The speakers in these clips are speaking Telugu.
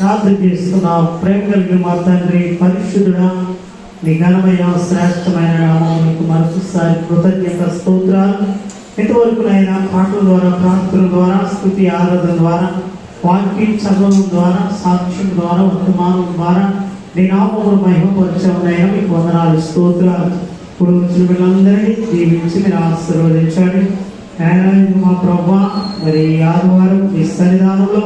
ప్రార్థన చేస్తున్నావు ప్రేమ కలిగిన మా తండ్రి పరిశుద్ధుడా నీ ఘనమైన శ్రేష్టమైన నామానికి మీకు మరొకసారి కృతజ్ఞత స్తోత్రాలు. ఇంతవరకు నైనా పాటల ద్వారా ప్రార్థన ద్వారా స్థుతి ఆరాధన ద్వారా వాక్యం చదవడం ద్వారా సాక్ష్యం ద్వారా వర్తమానం ద్వారా నీ నామములు మహిమపరచవునైనా మీకు వందనాలు స్తోత్రాలు. ఇప్పుడు వచ్చిన వీళ్ళందరినీ దీవించి మీరు ఆశీర్వదించండి. మా ప్రభా మరి ఈ ఆదివారం మీ సన్నిధానంలో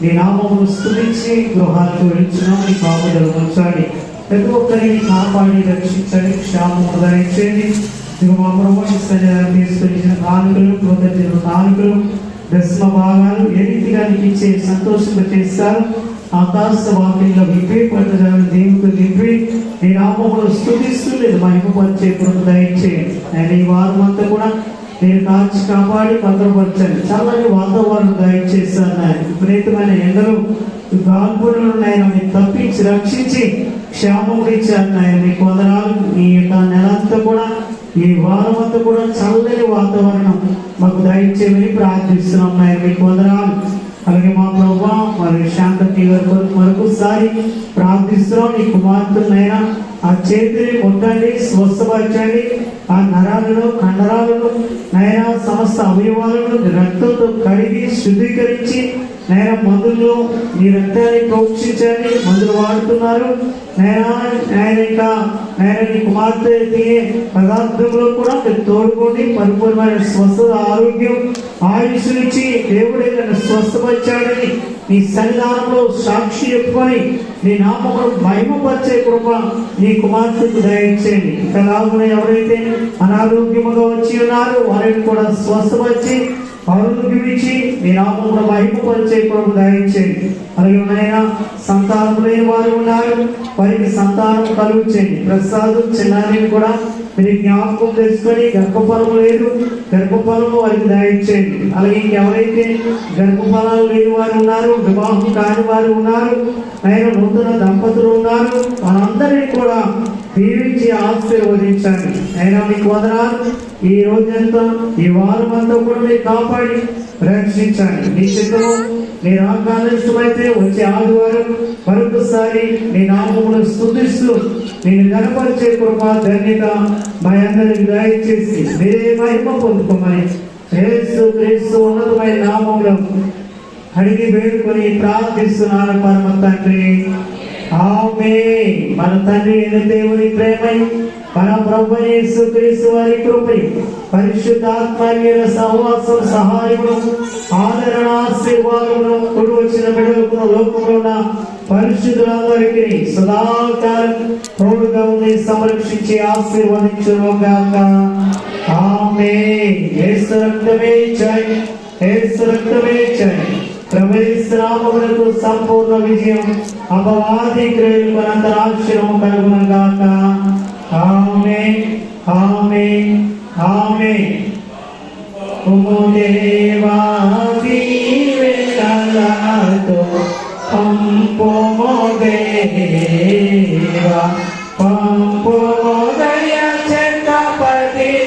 నీ నామమును స్థుతించి గృహాలకు వెళ్ళించినాం నీ కాపుదలు ఉంచండి ప్రతి ఒక్కరిని కాపాడి రక్షించండి క్షామం ధరించండి ఇక మా ప్రభు ఈ సన్నిధానం తీసుకొచ్చిన కానుకలు కృతజ్ఞతలు కానుకలు దశమ భాగాలు ఏ రీతిగా నీకు ఇచ్చే సంతోషంగా చేస్తారు? ఆకాశ వాక్యంలో విప్పి పట్టజాలను దేవుడు నింపి నీ నామములు స్థుతిస్తూ నేను మహిమపరిచే కృప దయచేయండి. ఆయన ఈ వారం అంతా కూడా నేను కాచి కాపాడి భద్రపరచండి. చల్లని వాతావరణం దయచేశాను నాయన. విపరీతమైన ఎండలు గాల్పులు ఉన్నాయని మీరు తప్పించి రక్షించి క్షేమం ఇచ్చారు నాయన. మీకు వదనాలు ఈ యొక్క నెలంతా కూడా ఈ వారం అంతా కూడా చల్లని వాతావరణం మాకు దయచేయమని ప్రార్థిస్తున్నాం నాయన. మీకు వదనాలు అలాగే మా ప్రభావం మరి శాంతకి మరొకసారి ప్రార్థిస్తున్నాం. నీ కుమార్తెనైనా ఆ చేతిని ముట్టండి స్వస్థపరచండి. ఆ నరాలను కండరాలను నైనా సమస్త అవయవాలను రక్తంతో కడిగి శుద్ధీకరించి నైనా మందులు నీ రక్తాన్ని ప్రోక్షించండి. మందులు వాడుతున్నారు. నైనా ఆయన ఇంకా నీ కుమార్తె తినే పదార్థంలో కూడా మీరు తోడుకోండి. పరిపూర్ణమైన స్వస్థత ఆరోగ్యం ఆయుష్ నుంచి దేవుడే నన్ను స్వస్థపరిచాడని నీ సన్నిధానంలో సాక్షి చెప్పుకొని నీ నామకుడు మహిమపరిచే కృప నీ కుమార్తెకు దయచేయండి. ఇక ఎవరైతే అనారోగ్యముగా వచ్చి ఉన్నారో వారిని కూడా స్వస్థపరిచి పౌరులు ఇచ్చి నీ నామమును మహిమపరిచే ప్రభు దయచేయండి. అలాగే ఉన్నాయన సంతానం లేని వారు ఉన్నారు. వారికి సంతానం కలుగు చేయండి ప్రసాదం చిన్నారిని కూడా మీరు జ్ఞాపకం చేసుకొని గర్భఫలం లేదు. గర్భఫలం వారికి దయచేయండి. అలాగే ఇంకెవరైతే గర్భఫలాలు లేని వారు ఉన్నారు వివాహం కాని వారు ఉన్నారు ఆయన నూతన దంపతులు ఉన్నారు వారందరినీ కూడా దీవించి ఆశీర్వదించండి. అయినా మీకు వదనాలు? ఈ రోజంతా ఈ వారం అంతా కూడా మీరు కాపాడి రక్షించండి. మీ చిత్తము నీ ఆకాంక్షమైతే వచ్చే ఆదివారం మరొకసారి నీ నామమును స్థుతిస్తూ నేను గణపరిచే కృప ధన్యత మా అందరికి దయచేసి మీరే మహిమ పొందుకోమని యేసు క్రీస్తు ఉన్నతమైన నామంలో అడిగి వేడుకొని ప్రార్థిస్తున్నాను పరమ తండ్రి. మన తండ్రి అయిన దేవుని ప్రేమై మన ప్రభు యేసు క్రీస్తు వారి కృపై పరిశుద్ధాత్మీయ సహవాసం సహాయము ఆదరణ ఆశీర్వాదమును కుడి వచ్చిన బిడ్డలకు లోకంలో ఉన్న పరిశుద్ధులందరికీ సదాకాలం తోడుగా ఉండి సంరక్షించి ఆశీర్వదించును గాక ఆమె యేసు రక్తమే జై యేసు రక్తమే జై ప్రవేశరామములకు సంపూర్ణ విజయం అపవాది క్రియలు మనంతరాక్షరం కలుగునగాక ఆమె ఆమె ఆమె దేవాది వెలతో పంపో దేవా పంపో